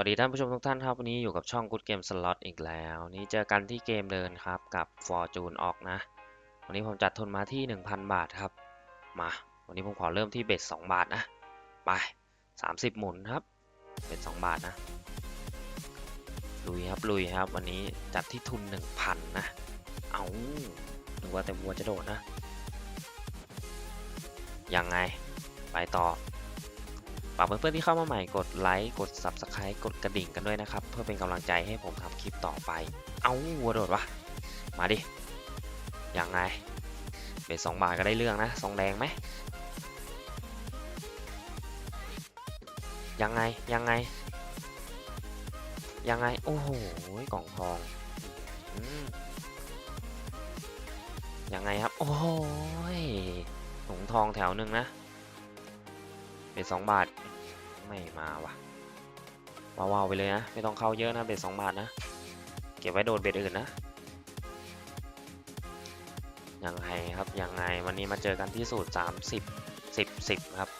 วัสดีท่านผู้ชมทุกท่านครับ วันนี้อยู่กับช่อง Good Game Slot อีกแล้ว นี่เจอกันที่เกมเดินครับกับ Fortune ออกนะ วันนี้ผมจัดทุนมาที่ 1,000 บาทครับ มา วันนี้ผมขอเริ่มที่เบ็ด2บาทนะ ไป 30 หมุนครับ เบ็ด2บาทนะ ลุยครับลุยครับ วันนี้จัดที่ทุน 1,000 นะ เอานึกว่าแต่วัวจะโดดนะ ยังไง ไปต่อ ฝากเพื่อนๆที่เข้ามาใหม่กดไลค์กด Subscribe กดกระดิ่งกันด้วยนะครับ เพื่อเป็นกำลังใจให้ผมทำคลิปต่อไป เอาวัวโดดวะมาดิยังไงเบ็ดสองบาทก็ได้เรื่องนะสองแดงไหมยังไงยังไง ยังไง โอ้โหกล่องทองอยังไงครับ โอ้โหถุงทองแถวหนึ่งนะเบ็ดสองบาท ไม่มาว่ะว้าวๆไปเลยนะ ไม่ต้องเข้าเยอะนะเบ็ดสองบาทนะ เก็บไว้โดดเบ็ดอื่นนะ ยังไงครับ ยังไงวันนี้มาเจอกันที่สูตร 30 10 10 ครับ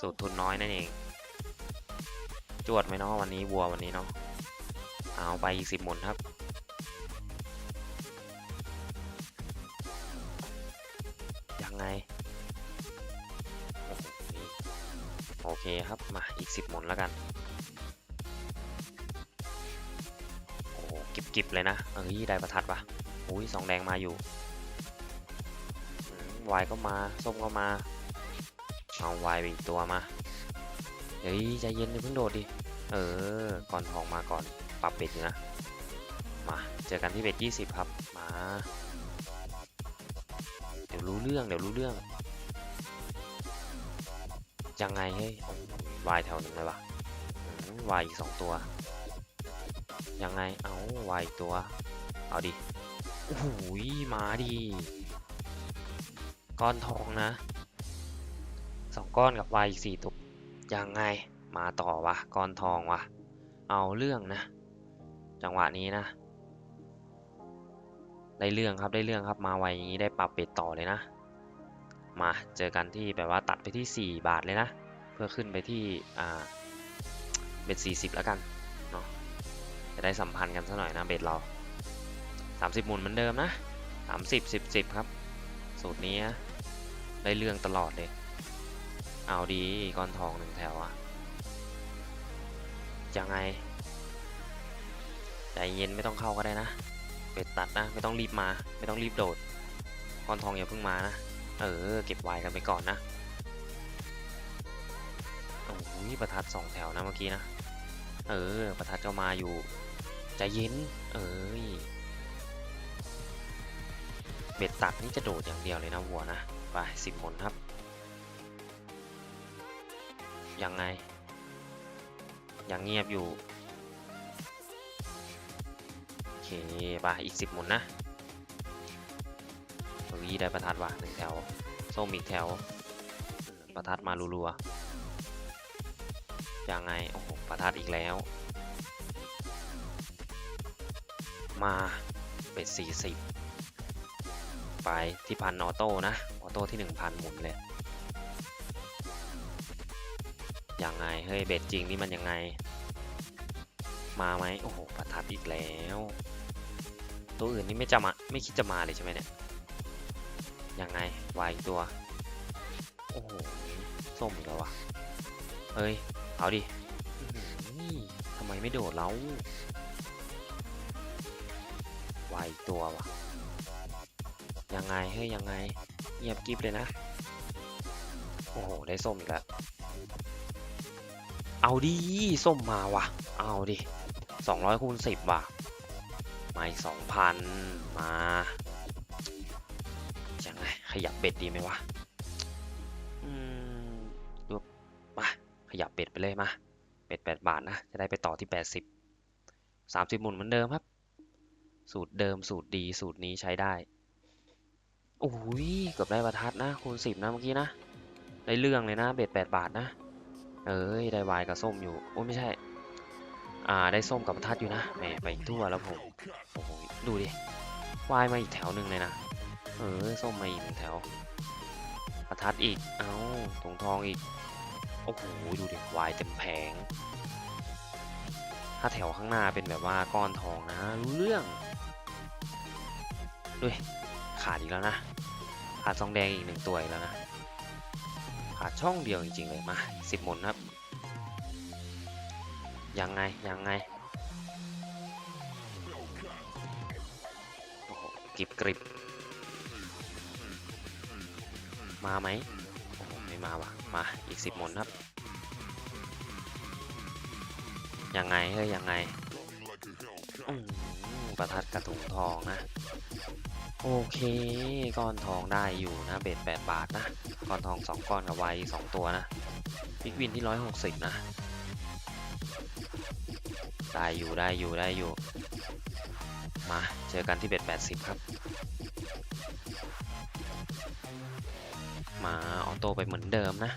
สูตรทุนน้อยนั่นเอง จวดไหมเนาะวันนี้วัววันนี้เนาะ เอาไปอีก10หมุนครับ เคครับ มาอีก 10 หมุนแล้วกัน โอ้โหกิบๆเลยนะ เอ้ย ได้ประทัดปะอุ้ยสองแดงมาอยู่วายก็มา ส้มก็มา เอาวายไปอีกตัวมา เฮ้ย ใจเย็นเพิ่งโดดดิ เออ ก่อนทองมาก่อน ปรับเบ็ดอยู่นะ มา เจอกันที่เบ็ด20 ครับ มา เดี๋ยวรู้เรื่อง เดี๋ยวรู้เรื่อง ยังไงเฮ้ยวายแถวหนึ่งเลยวะวายอีกสองตัว ยังไง เอาวายอีกตัว เอาดิโอ้โหยมาดิก้อนทองนะสองก้อนกับวายอีกสี่ตัว ยังไง มาต่อวะ ก้อนทองวะ เอาเรื่องนะ จังหวะนี้นะ ได้เรื่องครับ ได้เรื่องครับ มาไวอย่างนี้ได้ปรับเบ็ดต่อเลยนะ มาเจอกันที่แบบว่าตัดไปที่ 4 บาทเลยนะ เพื่อขึ้นไปที่อ่าเบ็ด40 แล้วกันเนาะจะได้สัมพันธ์กันสักหน่อยนะเบ็ดเรา 30 หมุนเหมือนเดิมนะ 30 10 10 ครับ สูตรนี้ได้เรื่องตลอดเลย เอาดีก้อนทองหนึ่งแถวอะยังไงใจเย็นไม่ต้องเข้าก็ได้นะ เป็ดตัดนะ ไม่ต้องรีบมา ไม่ต้องรีบโดดก้อนทองอย่าเพิ่งมานะ เออ เก็บไว้กันไปก่อนนะ โอ้ยประทัดสองแถวนะเมื่อกี้นะ เออ ประทัดก็มาอยู่ใจเย็น เอ้ย เบ็ดตัดนี่จะโดดอย่างเดียวเลยนะวัวนะ ไปสิบหมุนครับ ยังไง ยังเงียบอยู่ โอเค ไปอีกสิบหมุนนะ ยได้ประทัดว่ะหนึ่งแถวส้มอีกแถว ประทัดมารัวๆยังไง โอ้โห ประทัดอีกแล้ว มาเป็นสี่สิบไปที่พันออโต้นะ ออโต้ที่หนึ่งพันหมุนเลยยังไง เฮ้ย เบ็ดจริงนี่มันยังไง มาไหมโอ้โห ประทัดอีกแล้ว ตัวอื่นนี่ไม่จะมา ไม่คิดจะมาเลยใช่ไหมเนี่ย ยังไงวายตัว โอ้โหส้มอีกแล้ววะเฮ้ย เอาดิทำไมไม่โดดแล้ววายตัววะยังไง เฮ้ย ยังไงเงียบกิบเลยนะ โอ้โห ได้ส้มอีกแล้ว เอาดิ ส้มมาวะเอาดิสองร้อยคูณสิบว่ะมาอีกสองพันมา ขยับเบ็ดดีไหมวะอืมมา ขยับเบ็ดไปเลยมา เบ็ดแปดบาทนะ จะได้ไปต่อที่แปดสิบสามสิบหมุนเหมือนเดิมครับ สูตรเดิมสูตรดีสูตรนี้ใช้ได้โอ้ยเกือบได้ประทัดนะคูณสิบนะเมื่อกี้นะ ได้เรื่องเลยนะ เบ็ดแปดบาทนะ เอ้ย ได้วายกับส้มอยู่ โอ้ไม่ใช่ อ่า ได้ส้มกับประทัดอยู่นะ แหม ไปอีกทั่วแล้วผม โอ้โห ดูดิ วายมาอีกแถวหนึ่งเลยนะ เออส้มมาอีกหนึ่งแถวประทัดอีก เอ้าถงทองอีก โอ้โห ดูดิวายเต็มแผง ถ้าแถวข้างหน้าเป็นแบบว่าก้อนทองนะ รู้เรื่องด้วยขาดอีกแล้วนะ ขาดซองแดงอีกหนึ่งตัวอีกแล้วนะ ขาดช่องเดียวจริงๆเลยมาสิบหมุนครับ ยังไง ยังไงกริบกริบ มาไหมโอ้โหไม่มาว่ะ มาอีกสิบหมุนครับ ยังไงเฮ้ยยังไงประทัดกระถุงทองนะ โอเคก้อนทองได้อยู่นะ เบ็ดแปดบาทนะก้อนทองสองก้อนกับวายสองตัวนะบิ๊กวินที่ร้อยหกสิบนะ ได้อยู่ได้อยู่ได้อยู่ มาเจอกันที่เบ็ดแปดสิบครับ โต้ไปเหมือนเดิมนะ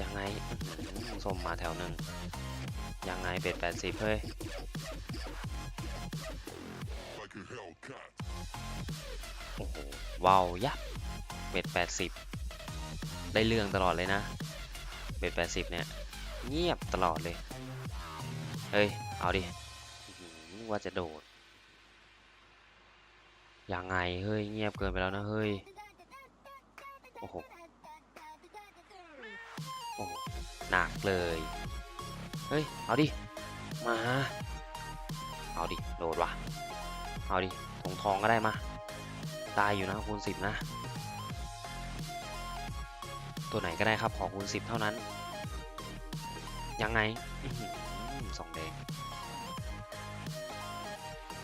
ยังไงอื้อหือส้มมาแถวหนึ่งยังไงเบ็ดแปดสิบเฮ้ยโอ้โหว้าวยับเบ็ดแปดสิบได้เรื่องตลอดเลยนะ เบ็ดแปดสิบเนี่ย เงียบตลอดเลย เฮ้ย เอาดิอื้อหือว่าจะโดดยังไง เฮ้ย เงียบเกินไปแล้วนะ เฮ้ย โอ้โห โอ้โหหนักเลย เฮ้ย เอาดิ มา เอาดิ โดดว่ะ เอาดิถงทองก็ได้มาได้อยู่นะคูณสิบนะ ตัวไหนก็ได้ครับขอคูณสิบเท่านั้น ยังไงสองแดง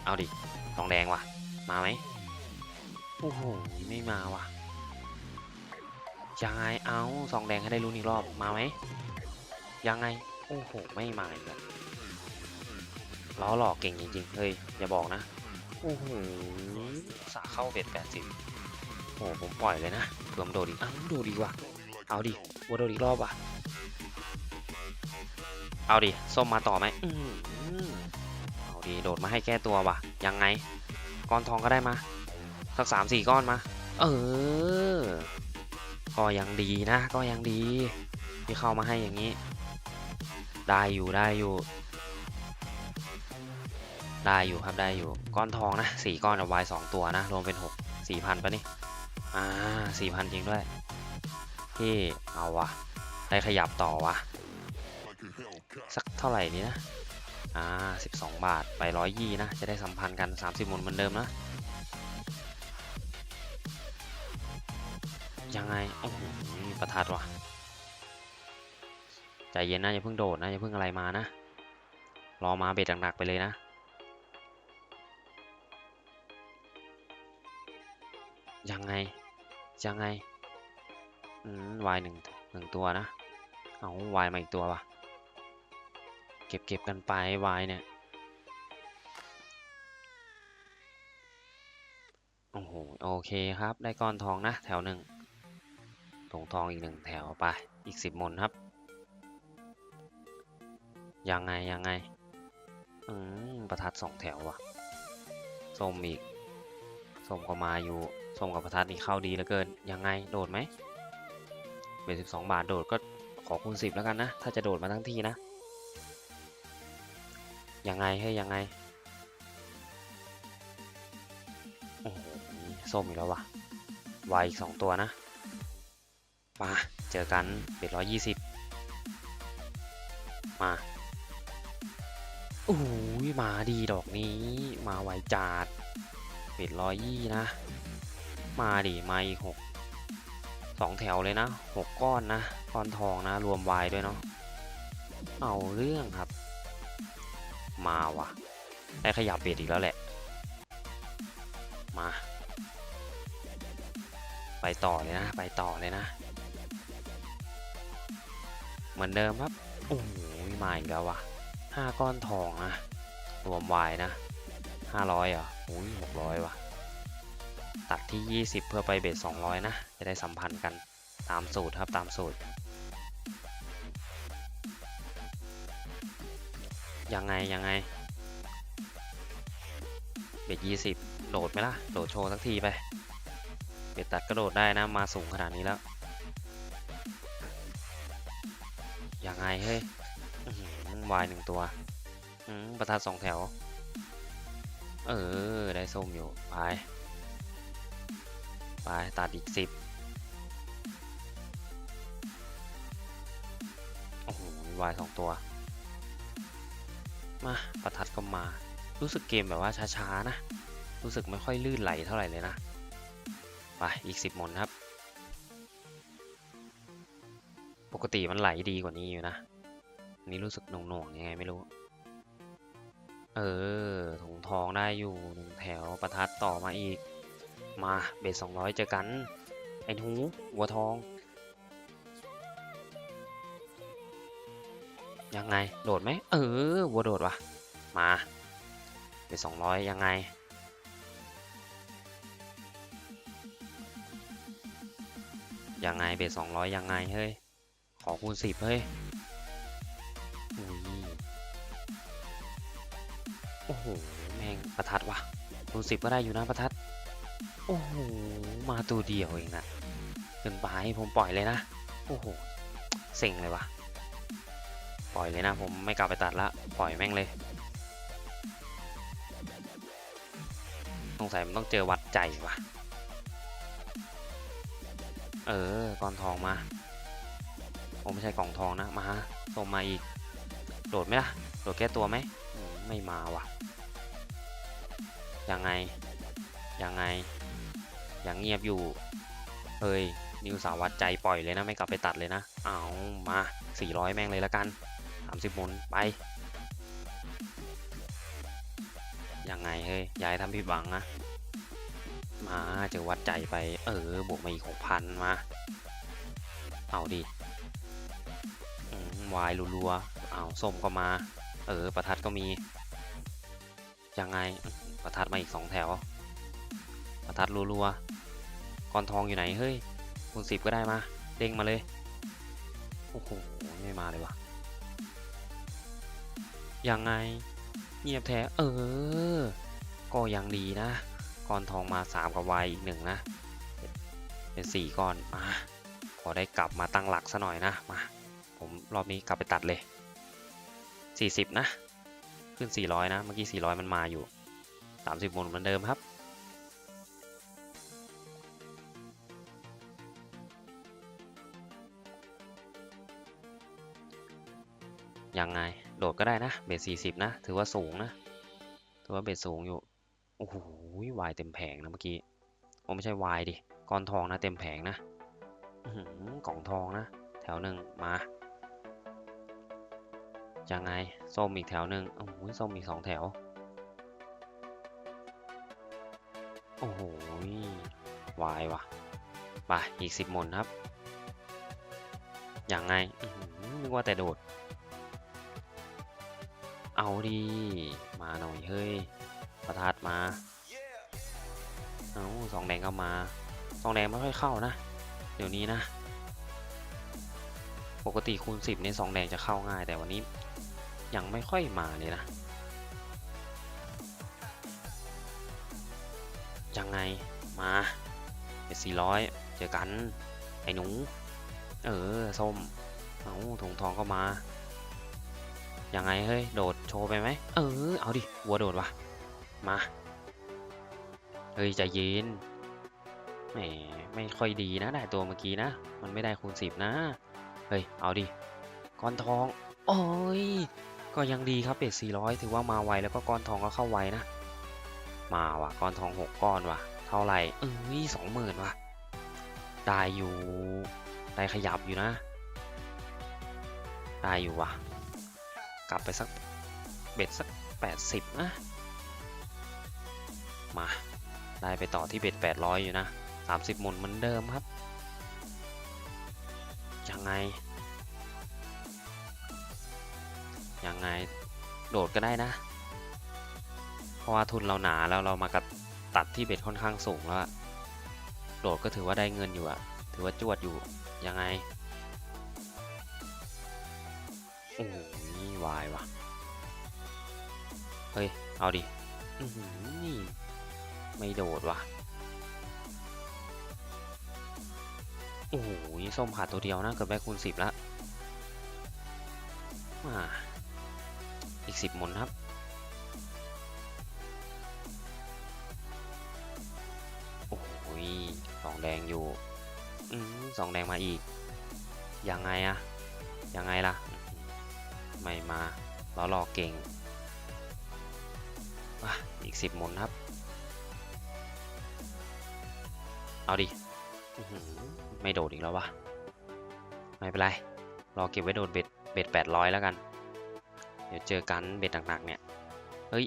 เอาดิสองแดงว่ะ มาไหมโอ้โห ไม่มาว่ะ ยังไงเอาสองแดงให้ได้ลุ้นอีกรอบมาไหมยังไงโอ้โหไม่มาอีกแล้วล้อหลอกเก่งจริงๆเฮ้ยอย่าบอกนะโอ้โหสาเข้าเบ็ดแปดสิบโอ้โหผมปล่อยเลยนะเผื่อมโดดอีกอ้าวโดดอีกว่ะเอาดิวัวโดดอีกรอบว่ะเอาดิส้มมาต่อไหมเอาดิโดดมาให้แก้ตัวว่ะยังไงก้อนทองก็ได้มาสักสามสี่ก้อนมา เออ ก็ยังดีนะ ก็ยังดีที่เข้ามาให้อย่างนี้ ได้อยู่ได้อยู่ ได้อยู่ครับได้อยู่ ก้อนทองนะสี่ก้อนกับวายสองตัวนะ รวมเป็นหกสี่พันปะนี่อ่าสี่พันจริงด้วย ที่เอาวะได้ขยับต่อวะสักเท่าไหร่นี้นะ อ่าสิบสองบาทไปร้อยยี่นะ จะได้สัมพันธ์กันสามสิบหมุนเหมือนเดิมนะ ยังไง โอ้โหประทัดว่ะ ใจเย็นนะอย่าเพิ่งโดดนะอย่าเพิ่งอะไรมานะ รอมาเบ็ดหนักๆไปเลยนะ ยังไง ยังไง อืมวายหนึ่งหนึ่งตัวนะ เอาวายมาอีกตัววะเก็บเก็บกันไปวายเนี่ย โอ้โห โอเคครับ ได้ก้อนทองนะ แถวหนึ่ง ถุงทองอีกหนึ่งแถวไป อีกสิบมนครับ ยังไงยังไง อืมประทัดสองแถวว่ะส้มอีกส้มก็มาอยู่ส้มกับประทัดนี่เข้าดีเหลือเกิน ยังไงโดดไหมเบสสิบสองบาทโดดก็ขอคูณสิบแล้วกันนะ ถ้าจะโดดมาทั้งทีนะ ยังไงให้ยยังไงโอ้โหส้มอีกแล้วว่ะวายอีกสองตัวนะ มาเจอกันเบ็ดร้อยยี่สิบมาโอ้ยมาดีดอกนี้ มาไวจัดเบ็ดร้อยยี่นะ มาดิมาอีกหกสองแถวเลยนะหกก้อนนะก้อนทองนะ รวมวายด้วยเนาะเอาเรื่องครับ มาว่ะ ได้ขยับเบ็ดอีกแล้วแหละ มา ไปต่อเลยนะ ไปต่อเลยนะ เหมือนเดิมครับโอ้โหมาอีกแล้วว่ะห้าก้อนทองนะ รวมวายนะห้าร้อยเหรอโอ้ยหกร้อยว่ะตัดที่ 20 เพื่อไปเบส200 นะ จะได้สัมพันธ์กันตามสูตรครับตามสูตร ยังไง ยังไง เบส20โดดไหมล่ะโดดโชว์สักทีไป เบสตัดกระโดดได้นะ มาสูงขนาดนี้แล้ว ยังไงเฮ้ยวายหนึ่งตัวประทัดสองแถว เออ ได้ส้มอยู่ ไป ไป ตัดอีกสิบโอ้โหวายสองตัว มา ประทัดก็มา รู้สึกเกมแบบว่าช้า ๆ นะ รู้สึกไม่ค่อยลื่นไหลเท่าไหร่เลยนะ ไป อีกสิบมนครับ กติมันไหลดีกว่านี้อยู่นะนนี้รู้สึกหน่วงๆยังไงไม่รู้ เออถุงทองได้อยู่หนึ่งแถวประทัดต่อมาอีก มาเบสสองร้อยเจอกัน ไอ้หูวัวทอง ยังไง โดดไหม เออ วัวโดดวะมาเบสสองร้อยยังไงยังไงเบสสองร้อยยังไงเฮ้ย ขอคูณสิบเฮ้ยอุ้ยโอ้โห แม่งประทัดว่ะคูณสิบก็ได้อยู่นะประทัด โอ้โห มาตัวเดียวเองนะเกินไปผมปล่อยเลยนะ โอ้โห เซ็งเลยวะปล่อยเลยนะ ผมไม่กลับไปตัดละ ปล่อยแม่งเลยสงสัยมันต้องเจอวัดใจว่ะ เออก้อนทองมา ผมไม่ใช่กล่องทองนะ มาส่งมาอีก โดดไหมล่ะ โดดแก้ตัวไหม ไม่มาว่ะ ยังไง ยังไง ยังเงียบอยู่ เฮ้ย นิวสาวัดใจปล่อยเลยนะ ไม่กลับไปตัดเลยนะ เอามา 400 แม่งเลยละกัน 30มนไป ยังไงเฮ้ย ยายทำผิดหวังนะ มาเจอวัดใจไป เออ บวกมาอีก 6,000 มา เอาดิ วายรัวๆเอาส้มก็มา เออ ประทัดก็มี ยังไง ประทัดมาอีกสองแถว ประทัดรัวๆก้อนทองอยู่ไหน เฮ้ยคูณสิบก็ได้มา เด้งมาเลย โอ้โห ไม่มาเลยวะยังไง เงียบแท้ เออ ก็ยังดีนะก้อนทองมาสามกับวายอีกหนึ่งนะ เป็นสี่ก้อน มา ขอได้กลับมาตั้งหลักซะหน่อยนะ มา ผมรอบนี้กลับไปตัดเลย 40 นะ ขึ้น 400 นะ เมื่อกี้ 400 มันมาอยู่ 30มนเหมือนเดิมครับ ยังไง โดดก็ได้นะ เบส40 นะ ถือว่าสูงนะ ถือว่าเบสสูงอยู่ โอ้โหวายเต็มแผงนะเมื่อกี้โอ้ไม่ใช่วายดิ ก้อนทองนะ เต็มแผงนะหือกล่องทองนะ แถวหนึ่งมา ยังไงส้มอีกแถวหนึ่งโอ้โหส้มอีกสองแถว โอ้โหวายว่ะไปอีกสิบมนครับยังไงนึกว่าแต่โดด เอาดีมาหน่อยเฮ้ยประทัดมาเอาสองแดงก็มาสองแดงไม่ค่อยเข้านะ เดี๋ยวนี้นะ ปกติคูณ10ในสองแดงจะเข้าง่ายแต่วันนี้ ยังไม่ค่อยมาเลยนะ ยังไงมาเป็น400เจอกัน ไอ้หนู เออ ส้ม เอาถุงทองก็มา ยังไงเฮ้ย โดดโชว์ไปไหม เออ เอาดิ วัวโดดวะมา เฮ้ยใจเย็นแหมไม่ค่อยดีนะได้ตัวเมื่อกี้นะ มันไม่ได้คูณสิบนะ เฮ้ย เอาดิ ก้อนทอง โอ้ย ก็ยังดีครับเบ็ด400 ถือว่ามาไวแล้วก็ก้อนทองก็เข้าไวนะ มาว่ะก้อนทอง 6 ก้อนว่ะ เท่าไหร่เอ้ยสองหมื่นว่ะ ได้อยู่ ได้ขยับอยู่นะ ได้อยู่ว่ะ กลับไปสักเบ็ดสัก 80นะมา ได้ไปต่อที่เบ็ด800 อยู่นะ 30หมุนเหมือนเดิมครับ ยังไง โดดก็ได้นะ เพราะว่าทุนเราหนาแล้วเรามากระตัดที่เบ็ดค่อนข้างสูงแล้วโดดก็ถือว่าได้เงินอยู่อะถือว่าจวดอยู่ยังไงโอ้โหนี่วายว่ะ เฮ้ย เอาดิอนี่ไม่โดดว่ะโอ้โหส้มขาดตัวเดียวนะเกือบได้คูณสิบล้วมา อีกสิบหมุนครับ โอ้ยสองแดงอยู่ อืมสองแดงมาอีก ยังไงอะยังไงล่ะ ไม่มาล้อรอเก่งอีกสิบหมุนครับ เอาดิ ไม่โดดอีกแล้ววะ ไม่เป็นไร รอเก็บไว้โดดเบ็ดเบ็ดแปดร้อยแล้วกัน เดี๋ยวเจอกันเบ็ดหนักๆเนี่ย เฮ้ย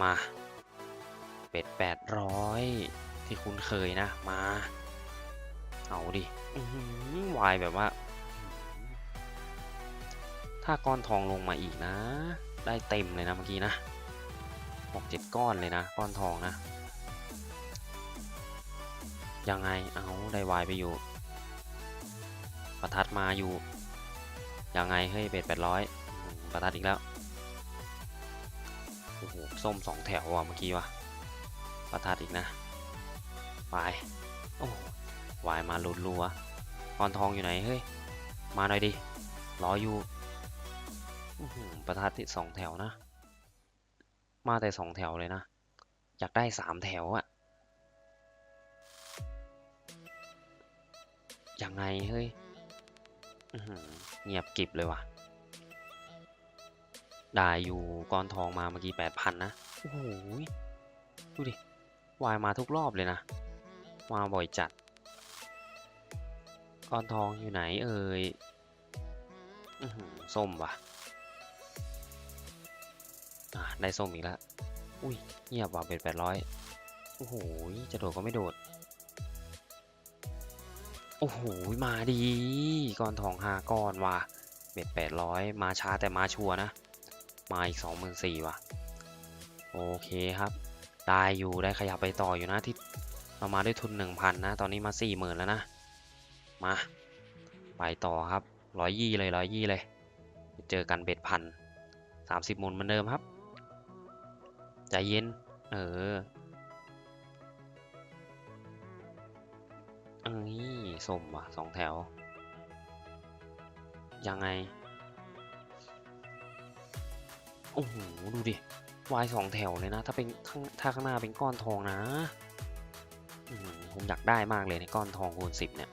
มา เบ็ดแปดร้อยที่คุ้นเคยนะ มา เอาดิวายแบบว่า ถ้าก้อนทองลงมาอีกนะ ได้เต็มเลยนะเมื่อกี้นะหกเจ็ดก้อนเลยนะ ก้อนทองนะ ยังไง เอาได้วายไปอยู่ ประทัดมาอยู่ ยังไงเฮ้ยเบ็ดแปดร้อยประทัดอีกแล้ว โอ้โห ส้มสองแถวว่ะเมื่อกี้ว่ะ ประทัดอีกนะวาย โอ้วายมาลุนรัวกอนทองอยู่ไหน เฮ้ย มาหน่อยดิ รออยู่ ประทัดที่สองแถวนะ มาแต่สองแถวเลยนะ อยากได้สามแถวอะยังไง เฮ้ย เงียบกิบเลยว่ะ ได้อยู่ก้อนทองมาเมื่อกี้แปดพันนะ โอ้โห ดูดิ วายมาทุกรอบเลยนะ มาบ่อยจัด ก้อนทองอยู่ไหนเอ่ยอื้อหือส้มว่ะได้ส้มอีกแล้ว อุ้ย เงียบว่ะเป็นแปดร้อยโอ้โห จะโดดก็ไม่โดด โอ้โห มาดีก้อนทองห้าก้อนว่ะเบ็ดแปดร้อยมาช้าแต่มาชัวนะ มาอีกสองหมื่นสี่ว่ะ โอเคครับ ได้อยู่ได้ขยับไปต่ออยู่นะที่เรามาด้วยทุนหนึ่งพันนะ ตอนนี้มาสี่หมื่นแล้วนะ มา ไปต่อครับร้อยยี่เลยร้อยยี่เลย เจอกันเบ็ดพันสามสิบหมุนเหมือนเดิมครับ ใจเย็น เออ เอ้ยส้มว่ะสองแถว ยังไง โอ้โห ดูดิวายสองแถวเลยนะ ถ้าเป็นข้างถ้าข้างหน้าเป็นก้อนทองนะผมอยากได้มากเลยในก้อนทองคูณสิบเนี่ย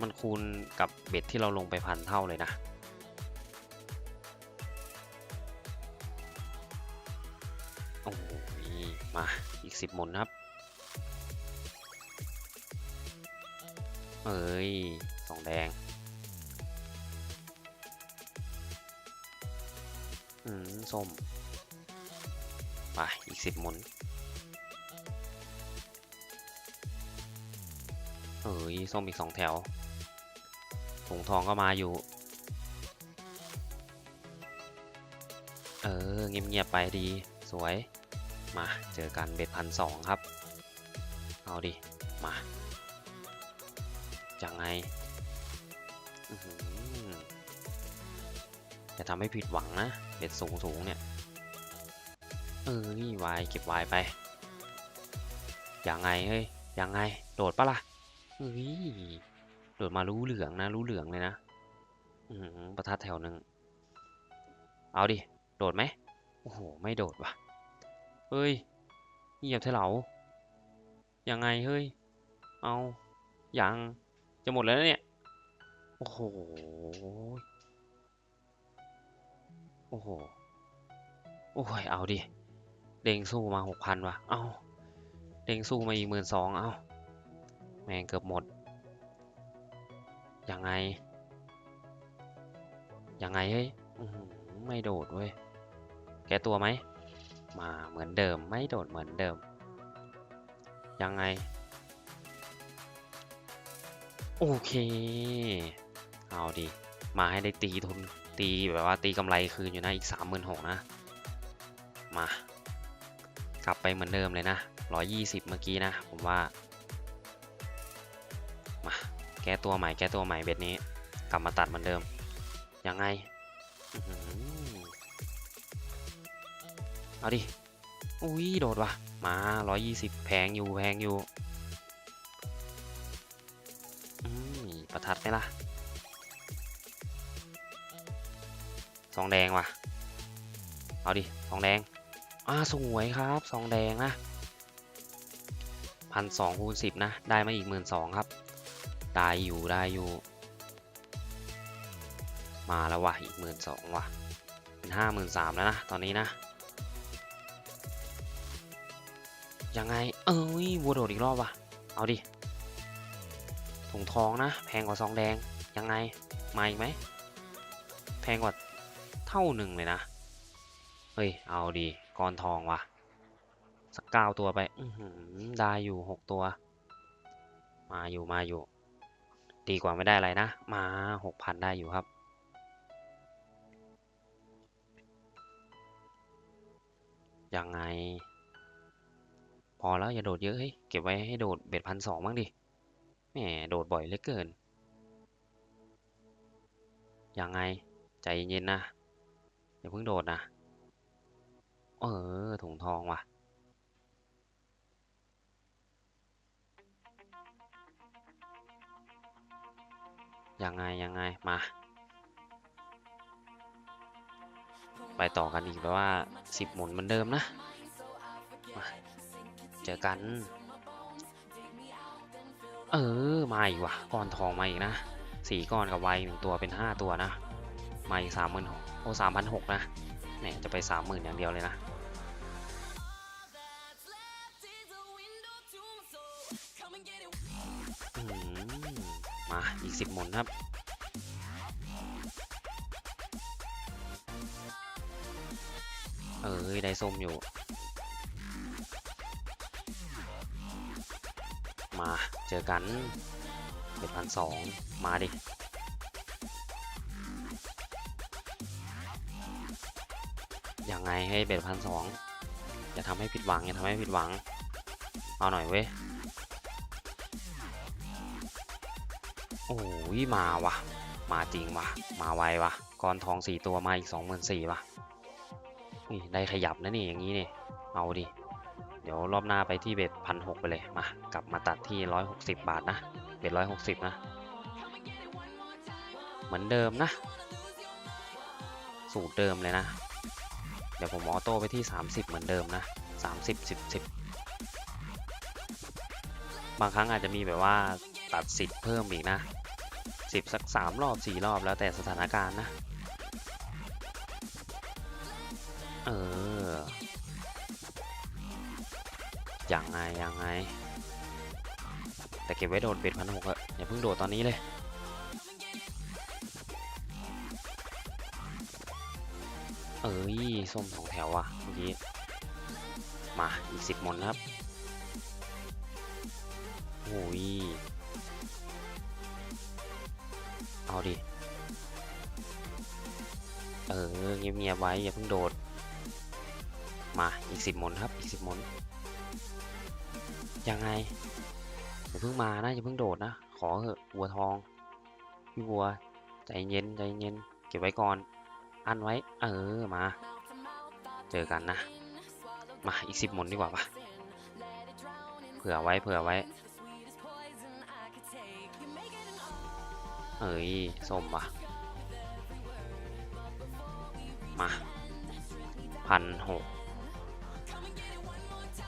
มันคูณกับเบ็ดที่เราลงไปพันเท่าเลยนะโอ้โหมาอีกสิบหมุนครับ เอ้ยสองแดง อืมส้มไปอีกสิบหมุนเอ้ยส้มอีกสองแถวถุงทองก็มาอยู่ เออ เงียบๆไปดี สวย มา เจอกันเบ็ดพันสองครับ เอาดิ มา ยังไงอื้อหืออย่ทำให้ผิดหวังนะเบ็ดสูงสูงเนี่ย เออ นี่วายเก็บวายไป ยังไงเฮ้ย ยังไง โดดปะล่ะเฮ้ย โดดมารู้เหลืองนะ รู้เหลืองเลยนะอือหือประทัดแถวหนึ่ง เอาดิ โดดไหม โอ้โห ไม่โดดว่ะ เฮ้ยเงียบเทเหลายังไงเฮ้ย เอา ยัง จะหมดแล้วเนี่ย โอ้โห โอ้โห โอ้ย เอาดิ เด้งสู้มาหกพันว่ะ เอาเด้งสู้มาอีกหมื่นสองเอาแม่งเกือบหมด ยังไง ยังไงเฮ้ยไม่โดดเว้ย แกตัวไหม มาเหมือนเดิม ไม่โดดเหมือนเดิม ยังไง โอเค เอาดีมาให้ได้ตีทุน ตีแบบว่าตีกำไรคืนอยู่นะอีกสามหมื่นหกนะ มา กลับไปเหมือนเดิมเลยนะร้อยยี่สิบเมื่อกี้นะ ผมว่า มา แก้ตัวใหม่ แก้ตัวใหม่เบ็ดนี้ กลับมาตัดเหมือนเดิม ยังไง เอาดิ อุ้ยโดดว่ะ มาร้อยยี่สิบแพงอยู่ แพงอยู่ ประทัดไหมล่ะสองแดงว่ะ เอาดิซองแดง อ่าสวยครับซองแดงนะพันสองคูณสิบนะ ได้มาอีกหมื่นสองครับ ได้อยู่ได้อยู่ มาแล้วว่ะอีกหมื่นสองว่ะ เป็นห้าหมื่นสามแล้วนะ ตอนนี้นะ ยังไง เอ้ยวัวโดดอีกรอบว่ะ เอาดิ ถุงทองนะ แพงกว่าซองแดง ยังไง มาอีกไหม แพงกว่าเท่าหนึ่งเลยนะ เฮ้ย เอาดีก้อนทองว่ะ สักเก้าตัวไป อืได้อยู่หกตัว มาอยู่มาอยู่ ดีกว่าไม่ได้อะไรนะ มาหกพันได้อยู่ครับยังไง พอแล้วอย่าโดดเยอะเฮ้ยเก็บไว้ให้โดดเบ็ดพันสองบ้างดิ แหมโดดบ่อยเหลือเกิน ยังไง ใจเย็นๆนะ อย่าเพิ่งโดดนะ เออถุงทองว่ะ ยังไง ยังไง มา ไปต่อกันอีกแปลว่าสิบหมุนเหมือนเดิมนะ มา เจอกัน เออมาอีกว่ะก้อนทองมาอีกนะสี่ก้อนกับไวหนึ่งตัวเป็นห้าตัวนะมาอีกสามหมื่นโอ้สามพันหกนะเนี่ยจะไปสามหมื่นอย่างเดียวเลยนะมมาอีกสิบหมุนครับเออได้ส้มอยู่ มา เจอกันเป็นพันสองมาดิยังไงให้เบ็ดพันสองอย่าทำให้ผิดหวังอย่าทำให้ผิดหวัง เอาหน่อยเว้ย โอ้ยมาวะมาจริงวะมาไววะก้อนทองสี่ตัวมาอีกสองหมื่นสี่วะนี่ได้ขยับนะนี่อย่างนี้นี่เอาดิ เดี๋ยวรอบหน้าไปที่เบ็ดพันหกไปเลยมากลับมาตัดที่ร้อยหกสิบบาทนะเบ็ดร้อยหกสิบนะ เหมือนเดิมนะ สูตรเดิมเลยนะ เดี๋ยวผมออโต้ไปที่ 30 เหมือนเดิมนะ 30 10 10 บางครั้งอาจจะมีแบบว่าตัดสิทธิ์เพิ่มอีกนะ 10 สัก 3 รอบ 4 รอบแล้วแต่สถานการณ์นะ เออ ยังไงยังไง แต่เก็บไว้โดดเบ็ดพันหกอะอย่าเพิ่งโดดตอนนี้เลยเอ้ยส้มสองแถวว่ะเมื่อกี้มาอีกสิบมนครับโอ้ยเอาดิเออเงียบๆไว้อย่าเพิ่งโดด มาอีกสิบมนครับอีกสิบมน ยังไงอย่าเพิ่งมานะอย่าเพิ่งโดดนะ ขอเหอะวัวทองพี่วัวใจเย็นใจเย็น เก็บไว้ก่อน อันไว้ เออมา เจอกันนะ มาอีกสิบหมุนดีกว่าปะเผื่อไว้เผื่อไว้ เอ้ยส้มปะมาพันหก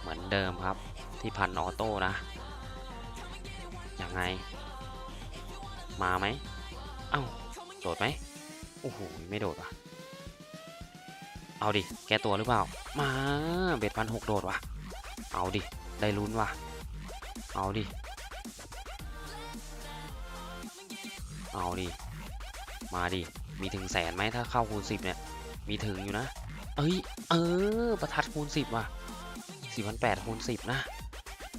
เหมือนเดิมครับ ที่พันออโต้นะยังไง มาไหมเอ้าโดดไหมโอ้โหไม่โดดว่ะ เอาดิ แกตัวหรือเปล่า มาเบ็ดพันหกโดดว่ะ เอาดิ ได้ลุ้นว่ะ เอาดิ เอาดิ มาดิ มีถึงแสนไหมถ้าเข้าคูณสิบเนี่ย มีถึงอยู่นะ เอ้ย เออ ประทัดคูณสิบว่ะสี่พันแปดคูณสิบนะ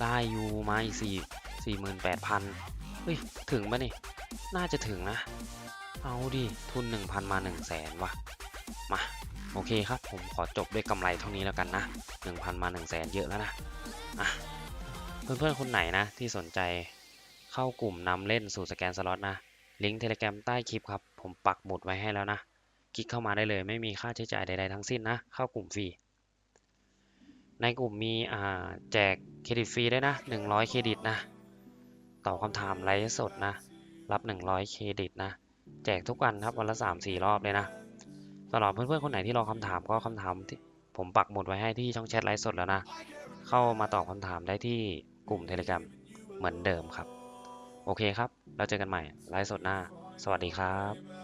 ได้อยู่มาอีกสี่สี่หมื่นแปดพันเฮ้ย ถึงปะนี่ น่าจะถึงนะ เอาดิ ทุน1,000มา1 0 0 0 0แสนว่ะ มา โอเคครับ ผมขอจบด้วยกำไรเท่านี้แล้วกันนะ1,000มา1 0 0 0 0แสนเยอะแล้วนะ อะ เพื่อนๆ คนไหนนะ ที่สนใจเข้ากลุ่มนำเล่นสู่สแกนสล็อตนะ ลิงก์เทเล gram ใต้คลิปครับ ผมปักหมุดไว้ให้แล้วนะ คลิกเข้ามาได้เลยไม่มีค่าใช้จ่ายใดๆทั้งสิ้นนะ เข้ากลุ่มฟรี ในกลุ่มมีอ่าแจกเครดิตฟรีด้วยนะ100 เครดิตนะตอบคำถามไลฟ์สดนะ รับ 100 เครดิตนะ แจกทุกวันครับวันละ3-4 รอบเลยนะสำหรับเพื่อนๆคนไหนที่รอคำถามก็คำถามที่ผมปักหมุดไว้ให้ที่ช่องแชทไลฟ์สดแล้วนะ เข้ามาตอบคำถามได้ที่กลุ่มเทเล gram เหมือนเดิมครับ โอเคครับแล้วเจอกันใหม่ไลฟ์สดหน้า สวัสดีครับ